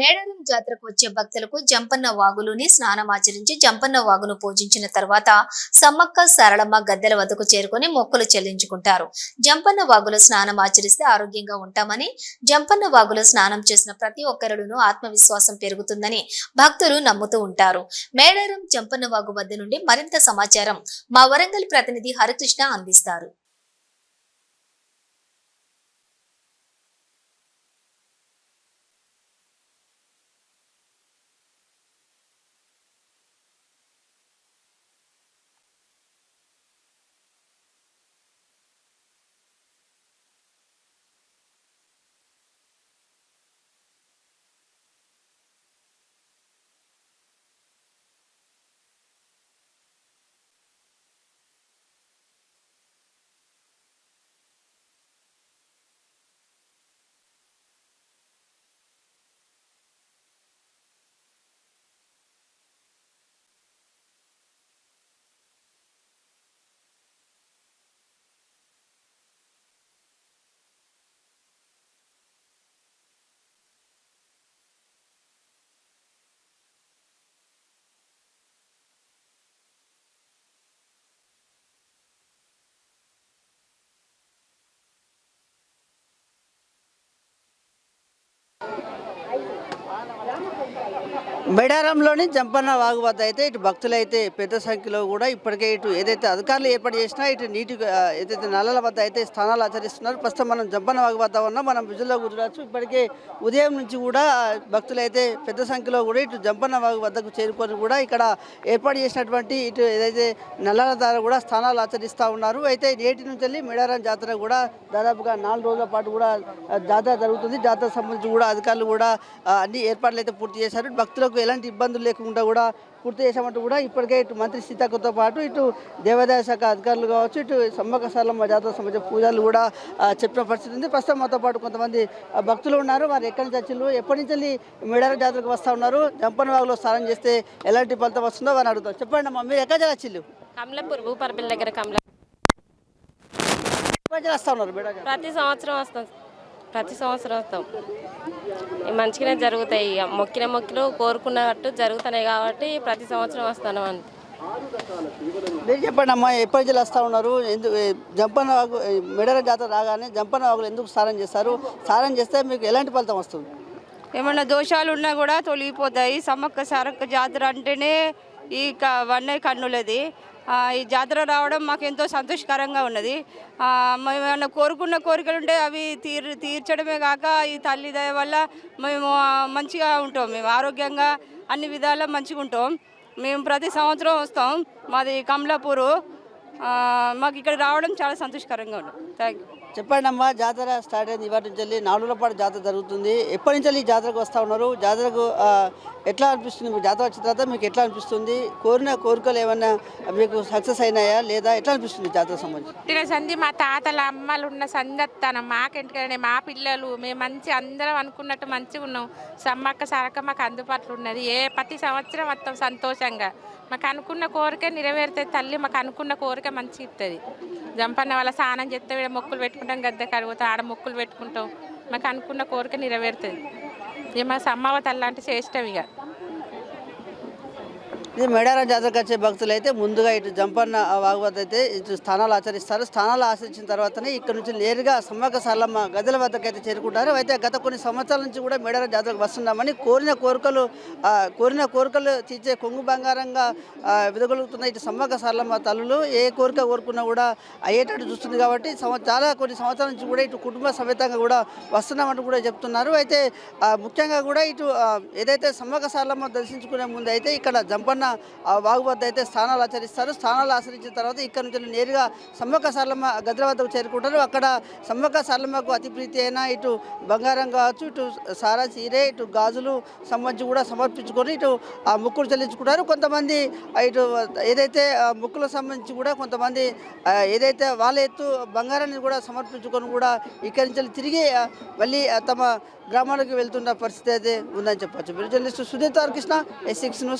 మేడారం జాతరకు వచ్చే భక్తులకు జంపన్న వాగులోని స్నానమాచరించి జంపన్న వాగును పూజించిన తర్వాత సమ్మక్క సరళమ్మ గద్దెల వద్దకు చేరుకొని మొక్కులు చెల్లించుకుంటారు. జంపన్న వాగులో స్నానం ఆచరిస్తే ఆరోగ్యంగా ఉంటామని జంపన్న వాగులో స్నానం చేసిన ప్రతి ఒక్కరును ఆత్మవిశ్వాసం పెరుగుతుందని భక్తులు నమ్ముతూ ఉంటారు. మేడారం జంపన్న వాగు వద్ద నుండి మరింత సమాచారం మా వరంగల్ ప్రతినిధి హరికృష్ణ అందిస్తారు. మేడారంలోని జంపన్న వాగు వద్ద అయితే ఇటు భక్తులైతే పెద్ద సంఖ్యలో కూడా ఇప్పటికే ఇటు ఏదైతే అధికారులు ఏర్పాటు చేసినా ఇటు నీటి ఏదైతే నల్లల వద్ద అయితే స్థానాలు ఆచరిస్తున్నారు. ప్రస్తుతం మనం జంపన్న వాగు వద్ద ఉన్నాం. మనం విజుల్లో కూర్చోవచ్చు. ఇప్పటికే ఉదయం నుంచి కూడా భక్తులైతే పెద్ద సంఖ్యలో కూడా ఇటు జంపన్న వాగు వద్దకు చేరుకొని కూడా ఇక్కడ ఏర్పాటు చేసినటువంటి ఇటు ఏదైతే నల్లల ద్వారా కూడా స్థానాలు ఆచరిస్తూ ఉన్నారు. అయితే నేటి నుంచి వెళ్ళి మేడారం జాతర కూడా దాదాపుగా నాలుగు రోజుల పాటు కూడా జాతర జరుగుతుంది. జాతర సంబంధించి కూడా అధికారులు కూడా అన్ని ఏర్పాట్లు అయితే పూర్తి చేశారు. భక్తులకు ఎలాంటి ఇబ్బందులు లేకుండా కూడా పూర్తి చేశామంటూ కూడా ఇప్పటికే ఇటు మంత్రి సీతక్కతో పాటు ఇటు దేవాదాయ శాఖ అధికారులు కావచ్చు ఇటు సమ్మక్క సారలమ్మ జాతర సంబంధించిన పూజలు కూడా చెప్పిన పరిస్థితి ఉంది. ప్రస్తుతం మాతో పాటు కొంతమంది భక్తులు ఉన్నారు. వారు ఎక్కడి నుంచి వచ్చిండ్రు ఎప్పటి నుంచి వెళ్ళి మేడారం జాతరకు వస్తూ ఉన్నారు జంపన వాగులో స్నానం చేస్తే ఎలాంటి ఫలితం వస్తుందో వారిని అడుగుతాం. చెప్పండి అమ్మా మీరు ఎక్కడి వచ్చిండ్రు కమలాపూర్ భూపరపల్లి దగ్గర కమల. వస్తూ ఉన్నారు? ప్రతి సంవత్సరం వస్తాం. ప్రతి సంవత్సరం వస్తాం. మంచిగానే జరుగుతాయి. ఇక మొక్కిన మొక్కులు కోరుకున్నట్టు జరుగుతున్నాయి కాబట్టి ప్రతి సంవత్సరం వస్తాను అంతే. మీరు చెప్పండి అమ్మా ఎప్పటి నుంచి వస్తూ ఉన్నారు? ఎందుకు జంపన్న వాగు మేడారం జాతర రాగానే జంపన్న వాగులు ఎందుకు స్నానం చేస్తారు? స్నానం చేస్తే మీకు ఎలాంటి ఫలితం వస్తుంది? ఏమన్నా దోషాలు ఉన్నా కూడా తొలగిపోతాయి. సమ్మక్క సారక్క జాతర అంటేనే ఈ క వన్నె కన్నులది. ఈ జాతర రావడం మాకు ఎంతో సంతోషకరంగా ఉన్నది. మేము ఏమైనా కోరుకున్న కోరికలు ఉంటే అవి తీర్ తీర్చడమే కాక ఈ తల్లి దయ వల్ల మేము మంచిగా ఉంటాం. మేము ఆరోగ్యంగా అన్ని విధాలా మంచిగా ఉంటాం మేము ప్రతి సంవత్సరం వస్తాం. మాది కమలాపూరు. మాకు ఇక్కడ రావడం చాలా సంతోషకరంగా ఉంది. థ్యాంక్ యూ చెప్పండి అమ్మా జాతర స్టార్ట్ అయింది ఇవాటి నుంచి వెళ్ళి నాలుగు రోజుల పాటు జాతర జరుగుతుంది. ఎప్పటి నుంచి వెళ్ళి ఈ జాతరకు వస్తూ ఉన్నారు? జాతరకు ఎట్లా అనిపిస్తుంది మీకు? జాతర వచ్చిన తర్వాత మీకు ఎట్లా అనిపిస్తుంది? కోరిన కోరికలు ఏమన్నా మీకు సక్సెస్ అయినాయా లేదా? ఎట్లా అనిపిస్తుంది జాతర సంబంధించి? పుట్టిన సంధి మా తాతల అమ్మలు ఉన్న సంగత్తానం మాకెంటనే మా పిల్లలు మేము మంచి అందరం అనుకున్నట్టు మంచిగా ఉన్నాం. సమ్మక్క సారక్క మాకు అందుబాటులో ఉన్నది. ఏ ప్రతి సంవత్సరం మొత్తం సంతోషంగా. మాకు అనుకున్న కోరిక నెరవేరుతుంది తల్లి మాకు అనుకున్న కోరిక మంచి ఇస్తుంది జంపన్న వాళ్ళ స్నానం చేస్తే ఈడ మొక్కులు పెట్టుకుంటాం గద్దె కడుగుతాం ఆడ మొక్కులు పెట్టుకుంటాం. మాకు అనుకున్న కోరిక నెరవేరుతుంది. ఇక మా సమ్మవ తల్లి అంటే చేష్టం ఇక. ఇది మేడారం జాతరకు వచ్చే భక్తులు అయితే ముందుగా ఇటు జంపన్న వాగు అయితే ఇటు స్థానాలు ఆచరిస్తారు. స్థానాలు ఆచరించిన తర్వాతనే ఇక్కడ నుంచి నేరుగా సమ్మక్క సారలమ్మ గదుల వద్దకు అయితే చేరుకుంటారు. అయితే గత కొన్ని సంవత్సరాల నుంచి కూడా మేడారం జాతరకు వస్తున్నామని కోరిన కోరికలు కోరిన కోరికలు తీర్చే కొంగు బంగారంగా ఆ, వెదగలుగుతున్న ఇటు సమ్మక సారలమ్మ తల్లులు ఏ కోరిక కోరుకున్నా కూడా అయ్యేటట్టు చూస్తుంది కాబట్టి చాలా కొన్ని సంవత్సరాల నుంచి కూడా ఇటు కుటుంబ సమేతంగా కూడా వస్తున్నామంటూ కూడా చెప్తున్నారు. అయితే ముఖ్యంగా కూడా ఇటు ఏదైతే సమ్మక సారలమ్మ దర్శించుకునే ముందు అయితే ఇక్కడ జంపన్న ఆ, అయితే స్థానాలు ఆచరిస్తారు. స్థానాలు ఆచరించిన తర్వాత ఇక్కడ నుంచి నేరుగా సమ్మక్క సార్లమ్మ గద్ర వద్దకు చేరుకుంటారు. అక్కడ సమ్మక్క సార్లమ్మకు అతి ప్రీతి అయినా ఇటు బంగారం కావచ్చు ఇటు సారా చీరే ఇటు గాజులు సంబంధించి కూడా సమర్పించుకొని ఇటు ఆ ముక్కులు చెల్లించుకుంటారు. కొంతమంది ఇటు ఏదైతే ముక్కులకు సంబంధించి కూడా కొంతమంది ఏదైతే వాళ్ళ ఎత్తు బంగారాన్ని కూడా సమర్పించుకొని కూడా ఇక్కడి నుంచి తిరిగి మళ్ళీ తమ గ్రామాలకు వెళ్తున్న పరిస్థితి అయితే ఉందని చెప్పచ్చు. మీరు journalist Sudheer Krishna S six news.